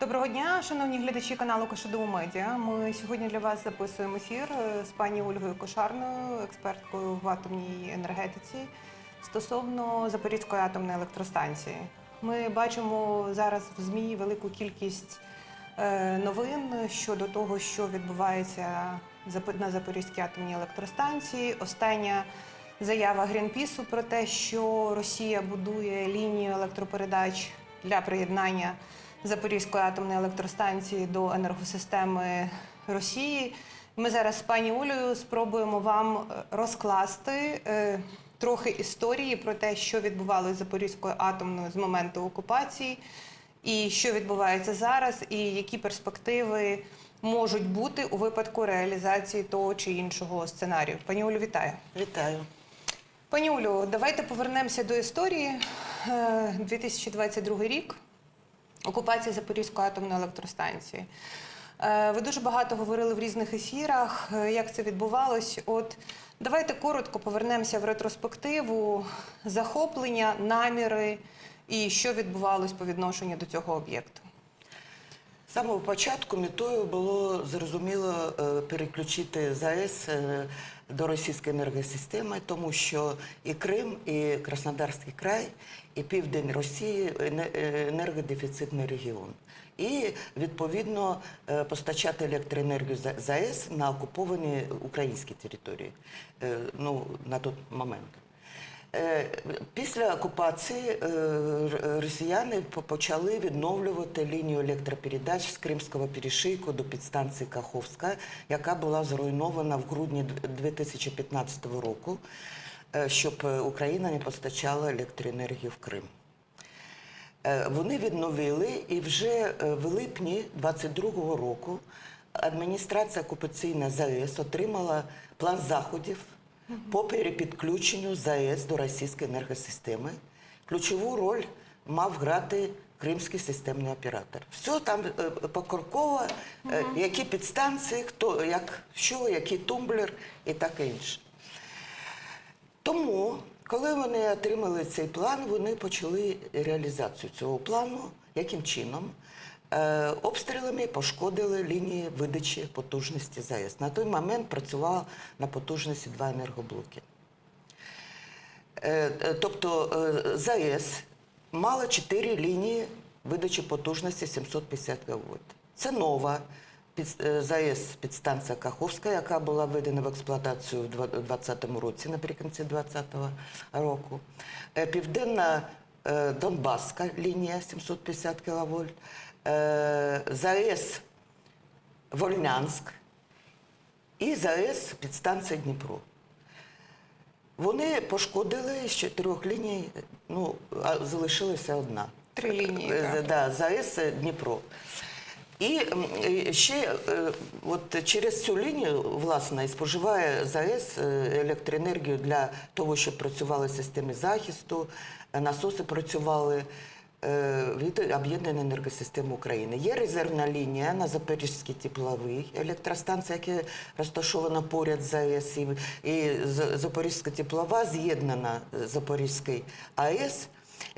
Доброго дня, шановні глядачі каналу Кошадоу Медіа. Ми сьогодні для вас записуємо ефір з пані Ольгою Кошарною, експерткою в атомній енергетиці стосовно Запорізької атомної електростанції. Ми бачимо зараз в ЗМІ велику кількість е, новин щодо того, що відбувається на Запорізькій атомній електростанції. Остання заява Грінпісу про те, що Росія будує лінію електропередач для приєднання Запорізької атомної електростанції до енергосистеми Росії. Ми зараз з пані Олею спробуємо вам е, розкласти е, трохи історії про те, що відбувалося з Запорізькою атомною з моменту окупації, і що відбувається зараз, і які перспективи можуть бути у випадку реалізації того чи іншого сценарію. Пані Олю, вітаю. Вітаю. Пані Олю, давайте повернемося до історії. Е, 2022 рік. Окупація Запорізької атомної електростанції. Е, Ви дуже багато говорили в різних ефірах, е, як це відбувалось. От давайте коротко повернемося в ретроспективу захоплення, наміри і що відбувалось по відношенню до цього об'єкту. З самого початку метою було зрозуміло е, переключити ЗАЕС до російської енергосистеми, тому що і Крим, і Краснодарський край, і південь Росії ене- е, енергодефіцитний регіон. І відповідно е, постачати електроенергію за- ЗАЕС на окуповані українські території е, ну, на той момент. Е, Після окупації е, росіяни почали відновлювати лінію електропередач з Кримського перешийку до підстанції Каховська, яка була зруйнована в грудні 2015 року, е, щоб Україна не постачала електроенергію в Крим. Вони відновили і вже в липні 22-го року адміністрація окупаційна ЗАЕС отримала план заходів по перепідключенню ЗАЕС до російської енергосистеми. Ключову роль мав грати кримський системний оператор. Все там е, покроково, е, які підстанції, хто як що, який тумблер і таке інше. Тому, коли вони отримали цей план, вони почали реалізацію цього плану. Яким чином? Е, обстрілами пошкодили лінії видачі потужності ЗАЕС. На той момент працював на потужності два енергоблоки. Е, е, Тобто ЗАЕС мала чотири лінії видачі потужності 750 кВт. Це нова ЗАЕС підстанція Каховська, яка була введена в експлуатацію в 2020 році, наприкінці 2020 року. Південна Донбаська лінія 750 кВт. ЗАЕС Вольнянськ і ЗАЕС підстанція Дніпро. Вони пошкодили з чотирьох ліній, ну, а залишилася одна. Три лінії. Е, так. Да, ЗАЕС Дніпро. І ще е, от через цю лінію, власне, споживає ЗАЕС е, електроенергію для того, щоб працювали системи захисту, насоси працювали від об'єднаної енергосистеми України. Є резервна лінія на Запорізькій тепловій електростанції, яка розташована поряд з ЗАЕС. І, Запорізька теплова з'єднана з Запорізькою АЕС.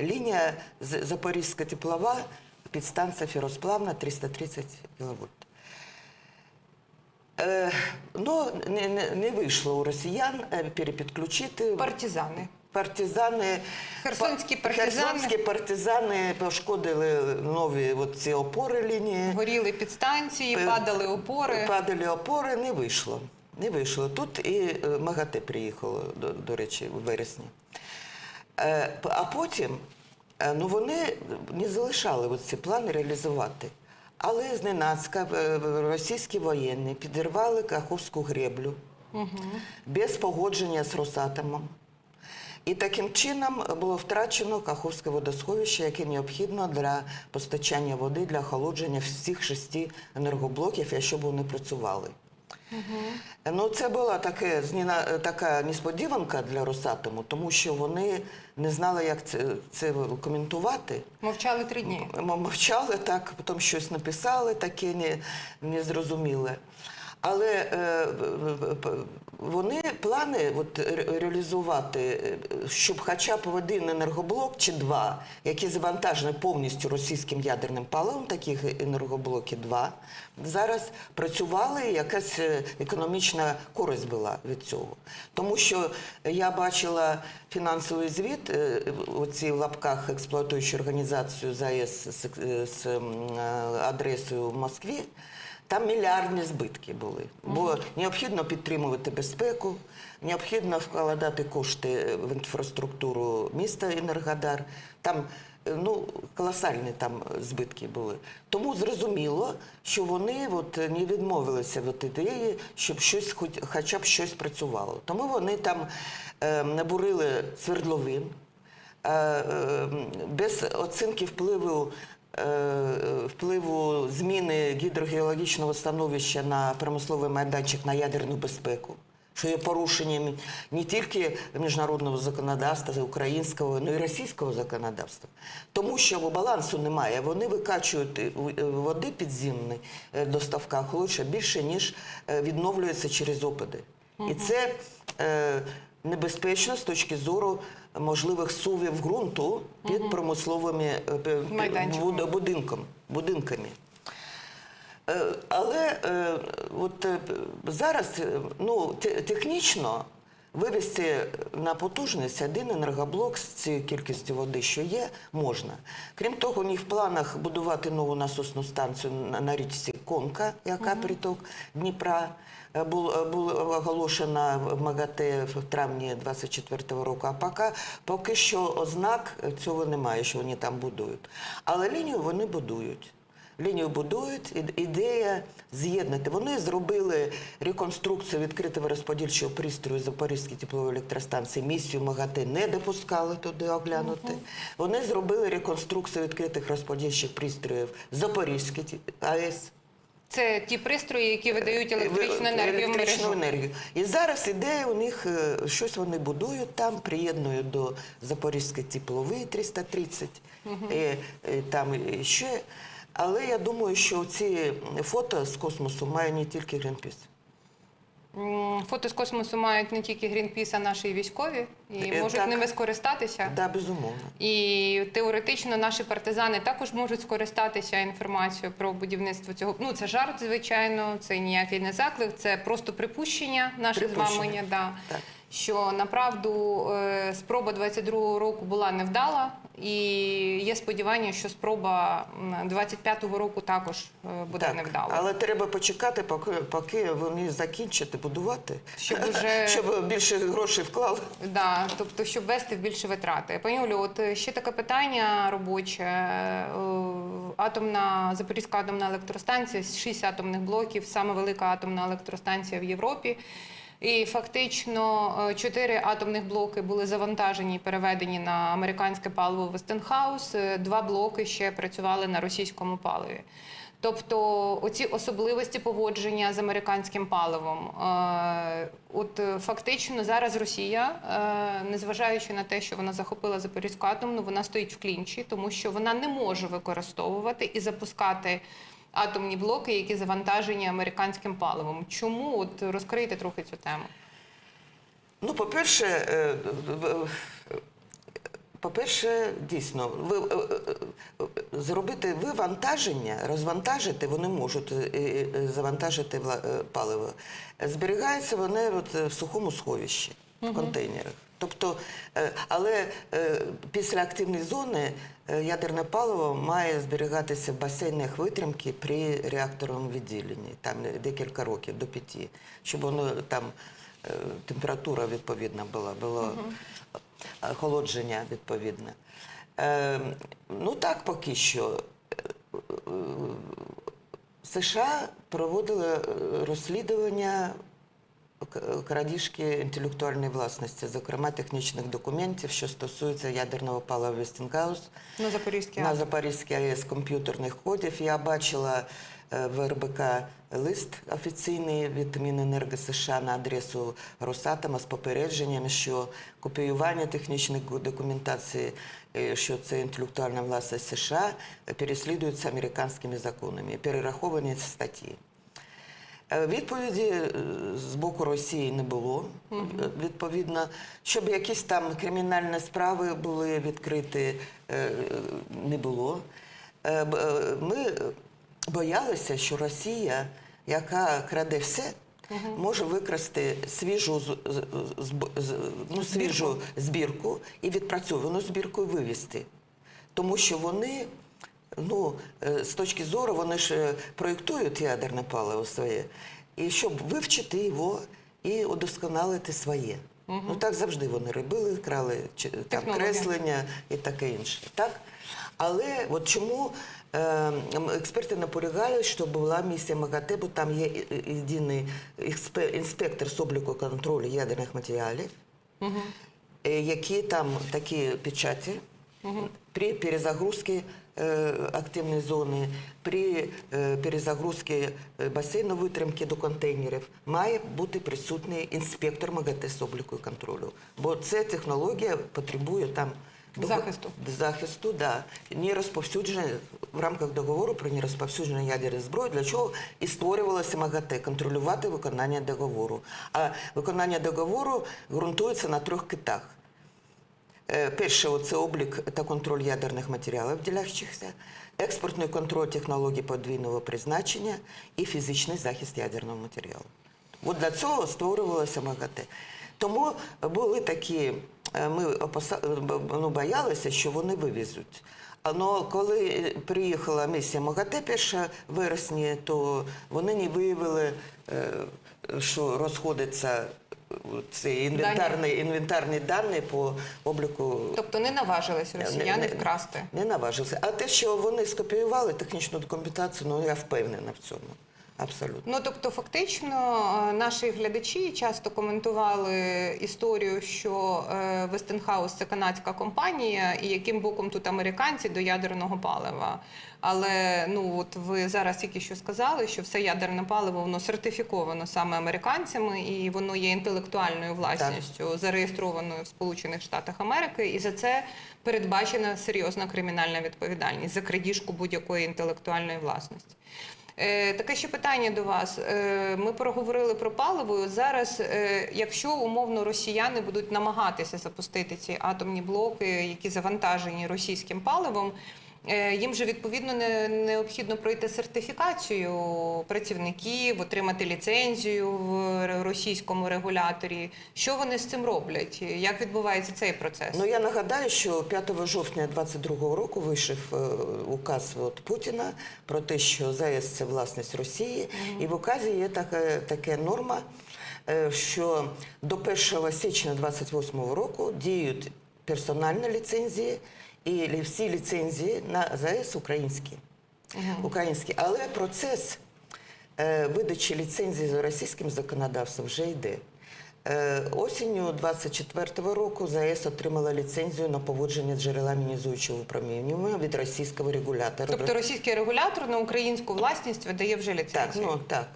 Лінія Запорізька теплова, підстанція феросплавна 330 кВт. Е, ну, не, не, не вийшло у росіян е, перепідключити. Партизани. Партизани, Херсонські партизани. Херсонські партизани пошкодили нові от ці опори лінії. Горіли підстанції, падали опори. Падали опори, не вийшло. Не вийшло. Тут і е, МАГАТЕ приїхало, до, до речі, у вересні. Е, А потім е, ну, вони не залишали ці плани реалізувати. Але зненацька російські воєнні підірвали Каховську греблю без погодження з Росатомом. І таким чином було втрачено Каховське водосховище, яке необхідно для постачання води для охолодження всіх шести енергоблоків, якщо б вони працювали. Ну, це була таке, така несподіванка для Росатому, тому що вони не знали, як це, це коментувати. Мовчали три дні. Мовчали так, потім щось написали таке не, незрозуміле. Але е, вони плани от, реалізувати, е, щоб хоча б один енергоблок чи два, які завантажені повністю російським ядерним паливом, таких енергоблоків два, зараз працювали, якась е, економічна користь була від цього. Тому що я бачила фінансовий звіт, оці в лапках експлуатуючу організацію ЗАЕС з, адресою в Москві. Там мільярдні збитки були, бо необхідно підтримувати безпеку, необхідно вкладати кошти в інфраструктуру міста Енергодар. Там е, ну, колосальні там збитки були. Тому зрозуміло, що вони от не відмовилися від ідеї, щоб щось, хоч, хоча б щось працювало. Тому вони там е, набурили свердловин, е, е, без оцінки впливу, впливу зміни гідрогеологічного становища на промисловий майданчик на ядерну безпеку. Що є порушенням не тільки міжнародного законодавства, українського, але й російського законодавства. Тому що балансу немає. Вони викачують е, е, води підземної е, до ставка холодша більше, ніж е, відновлюється через опади. І це е, небезпечно з точки зору можливих сувів ґрунту під промисловими е, будинком, будинками. Е, Але е, от зараз ну, технічно вивести на потужність один енергоблок з цією кількістю води, що є, можна. Крім того, у них в планах будувати нову насосну станцію на річці Конка, яка приток Дніпра. Е, Бул, е, було оголошена в МАГАТЕ в травні 24-го року, а поки, поки що ознак цього немає, що вони там будують. Але лінію вони будують. Лінію будують, ідея з'єднати. Вони зробили реконструкцію відкритого розподільчого пристрою Запорізької теплової електростанції. Місію МАГАТЕ не допускали туди оглянути. Вони зробили реконструкцію відкритих розподільчих пристроїв Запорізької АЕС. Це ті пристрої, які видають електричну енергію Електричну в енергію. І зараз ідея у них е, щось вони будують там, приєднують до Запорізької теплової 330, і, і там ще. Але я думаю, що ці фото з космосу має не тільки Greenpeace. Фото з космосу мають не тільки Грінпіс, а наші військові і Е, можуть так. ними скористатися. Да, безумовно. І теоретично наші партизани також можуть скористатися інформацією про будівництво цього. Ну це жарт, звичайно, це ніякий не заклик, це просто припущення наше з вами. Да. Так. Що направду е, спроба 22-го року була невдала, і є сподівання, що спроба м, 25-го року також е, буде Так, невдала. але треба почекати, поки, поки вони закінчать будувати, Щоб уже- щоб більше грошей вклали. Да, тобто, щоб вести в більше витрати. Пані Олю, от е, ще таке питання робоче. Е, Атомна Запорізька атомна електростанція, 6 атомних блоків, саме велика атомна електростанція в Європі. І фактично е, чотири атомних блоки були завантажені і переведені на американське паливо Вестенхаус. Два блоки ще працювали на російському паливі. Тобто оці особливості поводження з американським паливом. Е, От е, фактично зараз Росія, незважаючи на те, що вона захопила Запорізьку атомну, вона стоїть в клінчі, тому що вона не може використовувати і запускати атомні блоки, які завантажені американським паливом. Чому от розкрийте трохи цю тему? Ну, по-перше, е, по-перше, дійсно, ви, е, е, зробити вивантаження, розвантажити вони можуть завантажити паливо. Зберігаються вони от в сухому сховищі, в контейнерах. Тобто, е, але е, після активної зони е, ядерне паливо має зберігатися в басейнах витримки при реакторному відділенні, там декілька років до п'яти, щоб воно там температура відповідна була, було охолодження відповідне. Ну так поки що. США проводили розслідування крадіжки інтелектуальної власності, зокрема технічних документів, що стосуються ядерного палива Вестінгаус На Запорізькій на атомній. Запорізькій АЕС комп'ютерних кодів. Я бачила е, в РБК лист офіційний від Міненерго США на адресу Росатома з попередженням, що копіювання технічної документації, е, що це інтелектуальна власність США, переслідується американськими законами, перераховані статті. Е, Відповіді е, з боку Росії не було. Е, Відповідно, щоб якісь там кримінальні справи були відкриті, не було. Ми боялися, що Росія, яка краде все, може викрасти свіжу, ну, свіжу збірку і відпрацьовану збірку і вивезти. Тому що вони, ну, е, з точки зору, вони ж е, проєктують ядерне паливо своє, і щоб вивчити його і удосконалити своє. Ну так завжди вони робили, крали там, креслення і таке інше. Так? Але от чому е, експерти наполягали, що була місія МАГАТЕ, бо там є єдиний інспектор з обліку контролю ядерних матеріалів, е, які там такі печаті при перезагрузке э, активной зоны, при э, перезагрузці е, басейну витримки до контейнерів має бути присутній інспектор МАГАТЕ з обліку і контролю. Бо ця технологія потребує там Захисту. захисту, да. Не розповсюдження в рамках договору про нерозповсюдження ядерної зброї, для чого і створювалося МАГАТЕ контролювати виконання договору. А виконання договору ґрунтується на трьох китах. Е, Перше це облік та контроль ядерних матеріалів ділящихся, експортний контроль технологій подвійного призначення і фізичний захист ядерного матеріалу. От для цього створювалося МАГАТЕ. Тому були такі, е, ми опаса- ну, боялися, що вони вивезуть. Але коли приїхала місія МАГАТЕ 1 вересня, то вони не виявили, е, що розходиться ці інвентарні, інвентарні дані по обліку Тобто не наважились росіяни не- вкрасти. не наважилися. А те, що вони скопіювали технічну документацію, ну я впевнена в цьому. Абсолютно. Ну тобто, фактично, е, наші глядачі часто коментували історію, що Westinghouse – це канадська компанія, і яким боком тут американці до ядерного палива. Але ну от ви зараз тільки що сказали, що все ядерне паливо воно сертифіковано саме американцями, і воно є інтелектуальною власністю, зареєстрованою в Сполучених Штатах Америки, і за це передбачена серйозна кримінальна відповідальність за крадіжку будь-якої інтелектуальної власності. Е, Таке ще питання до вас. Е, Ми проговорили про паливо. Зараз, е, якщо умовно росіяни будуть намагатися запустити ці атомні блоки, які завантажені російським паливом, їм же відповідно не необхідно пройти сертифікацію працівників, отримати ліцензію в російському регуляторі. Що вони з цим роблять? Як відбувається цей процес? Ну я нагадаю, що 5 жовтня 22 року вийшов е, указ от Путіна про те, що ЗАЕС це власність Росії, і в указі є така, така норма, е, що до 1 січня 28 року діють персональні ліцензії, і всі ліцензії на ЗАЕС українські. Українські, але процес е, видачі ліцензії за російським законодавством вже йде. Е, Осінню 24-го року ЗАЕС отримала ліцензію на поводження з джерелами іонізуючого випромінювання від російського регулятора. Тобто російський регулятор на українську власність видає вже Так, ну так.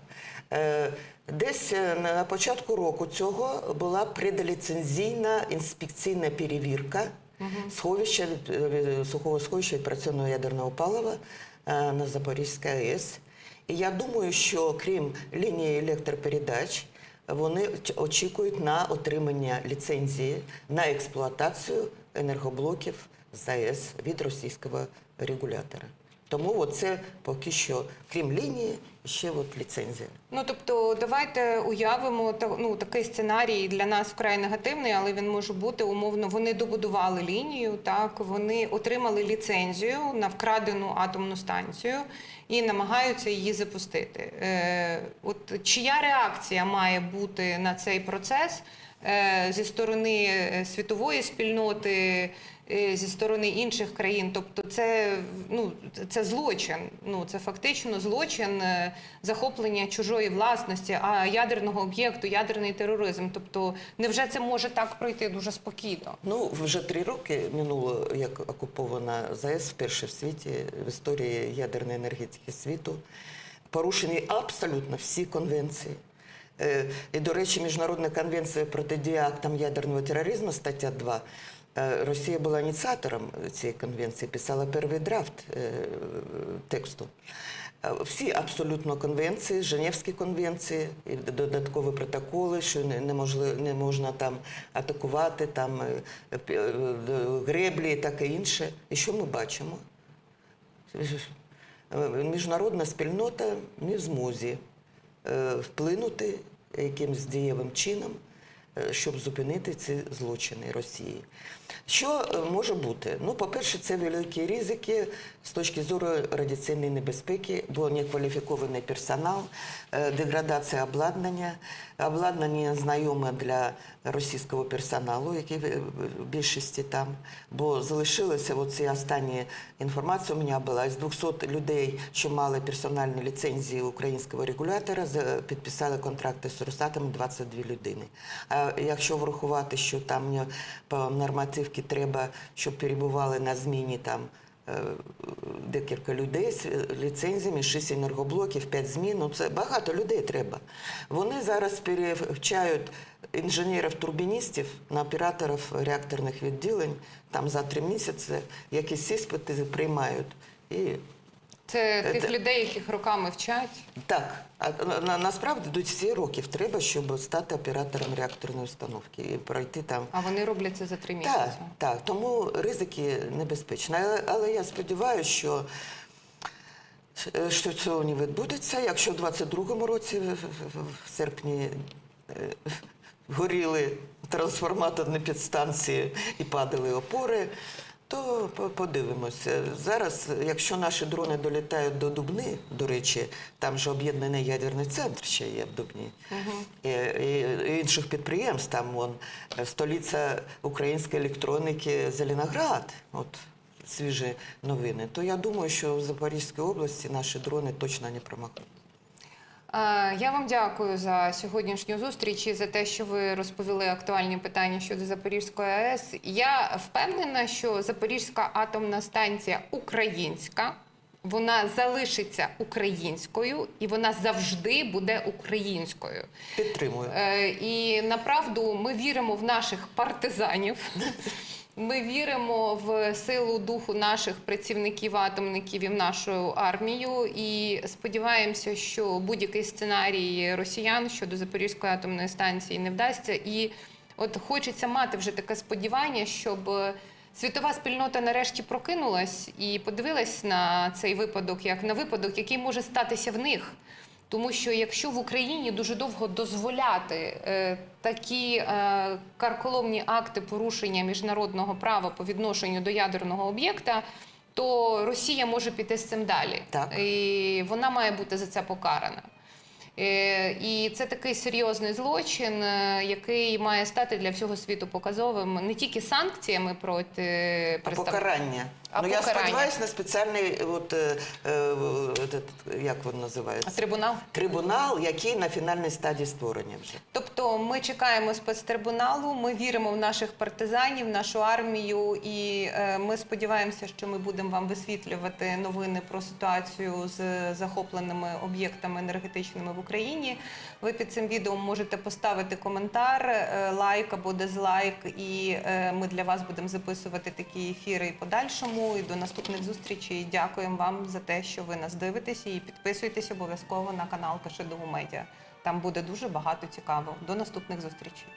Е, Десь е, на початку року цього була предліцензійна інспекційна перевірка сховища від, е, сухого сховища відпрацьованого ядерного палива е, на Запорізькій АЕС. І я думаю, що крім лінії електропередач, вони очікують на отримання ліцензії на експлуатацію енергоблоків ЗАЕС від російського регулятора. Тому це поки що, крім лінії, ще от ліцензія. Ну тобто, давайте уявимо ну, такий сценарій для нас вкрай негативний, але він може бути умовно. Вони добудували лінію, так вони отримали ліцензію на вкрадену атомну станцію і намагаються її запустити. Е, от чия реакція має бути на цей процес? Е, Зі сторони е, світової спільноти, е, зі сторони інших країн, тобто це ну це злочин. Ну це фактично злочин захоплення чужої власності, а ядерного об'єкту, ядерний тероризм. Тобто, невже це може так пройти дуже спокійно? Ну, вже три роки минуло, як окупована ЗАЕС вперше в світі, в історії ядерної енергетики світу. Порушені абсолютно всі конвенції. Е, І, до речі, Міжнародна конвенція протидії актам ядерного тероризму, стаття 2, е, Росія була ініціатором цієї конвенції, писала перший драфт е, тексту. Всі абсолютно конвенції, Женевські конвенції, і додаткові протоколи, що не, можли, не можна там атакувати, там греблі і таке інше. І що ми бачимо? Міжнародна спільнота не в змозі вплинути якимсь дієвим чином, е, щоб зупинити ці злочини Росії. Що е, може бути? Ну, по-перше, це великі ризики з точки зору радіаційної небезпеки, бо некваліфікований персонал, е, деградація обладнання, обладнання знайоме для російського персоналу, який в більшості там, бо залишилося оці останні інформація у мене була із 200 людей, що мали персональні ліцензії українського регулятора, підписали контракти з Росатом 22 людини. А якщо врахувати, що там по нормативці треба, щоб перебували на зміні там е, декілька людей з ліцензіями, 6 енергоблоків, 5 змін. Ну, це багато людей треба. Вони зараз перевчають інженерів-турбіністів на операторів реакторних відділень. Там за три місяці якісь іспити приймають. І Це Е, тих людей, яких роками вчать. так, а на, на- насправді до 10 років треба, щоб стати оператором реакторної установки і пройти там А вони роблять це за три місяці. Так, так, тому ризики небезпечні. Але, але я сподіваюся, що, е, що цього не відбудеться. Якщо в 22-му році, в серпні, е, горіли трансформаторні підстанції і падали опори, то по- подивимося. Зараз, якщо наші дрони долітають до Дубни, до речі, там же об'єднаний ядерний центр ще є в Дубні, і, і- і інших підприємств, там вон, столиця української електроніки Зеленоград, от свіжі новини, то я думаю, що в Запорізькій області наші дрони точно не промахнуть. Я вам дякую за сьогоднішню зустріч і за те, що ви розповіли актуальні питання щодо Запорізької АЕС. Я впевнена, що Запорізька атомна станція українська. Вона залишиться українською і вона завжди буде українською. Підтримую. Е, І направду ми віримо в наших партизанів. Ми віримо в силу духу наших працівників, атомників і в нашу армію. І сподіваємося, що будь-який сценарій росіян щодо Запорізької атомної станції не вдасться. І от хочеться мати вже таке сподівання, щоб світова спільнота нарешті прокинулась і подивилась на цей випадок як на випадок, який може статися в них. Тому що якщо в Україні дуже довго дозволяти е, такі е, карколомні акти порушення міжнародного права по відношенню до ядерного об'єкта, то Росія може піти з цим далі. Так. І вона має бути за це покарана. Е, І це такий серйозний злочин, е, який має стати для всього світу показовим не тільки санкціями проти А покарання. А ну, я покарання. сподіваюся на спеціальний, от, е, е, этот, як він називається? трибунал. Трибунал, який на фінальній стадії створення вже. Тобто ми чекаємо спецтрибуналу, ми віримо в наших партизанів, в нашу армію, і е, ми сподіваємося, що ми будемо вам висвітлювати новини про ситуацію з захопленими об'єктами енергетичними в Україні. Ви під цим відео можете поставити коментар, е, лайк або дизлайк, і е, ми для вас будемо записувати такі ефіри і подальшому. І до наступних зустрічей. Дякуємо вам за те, що ви нас дивитеся, і підписуйтесь обов'язково на канал Кашидову Медіа. Там буде дуже багато цікавого. До наступних зустрічей.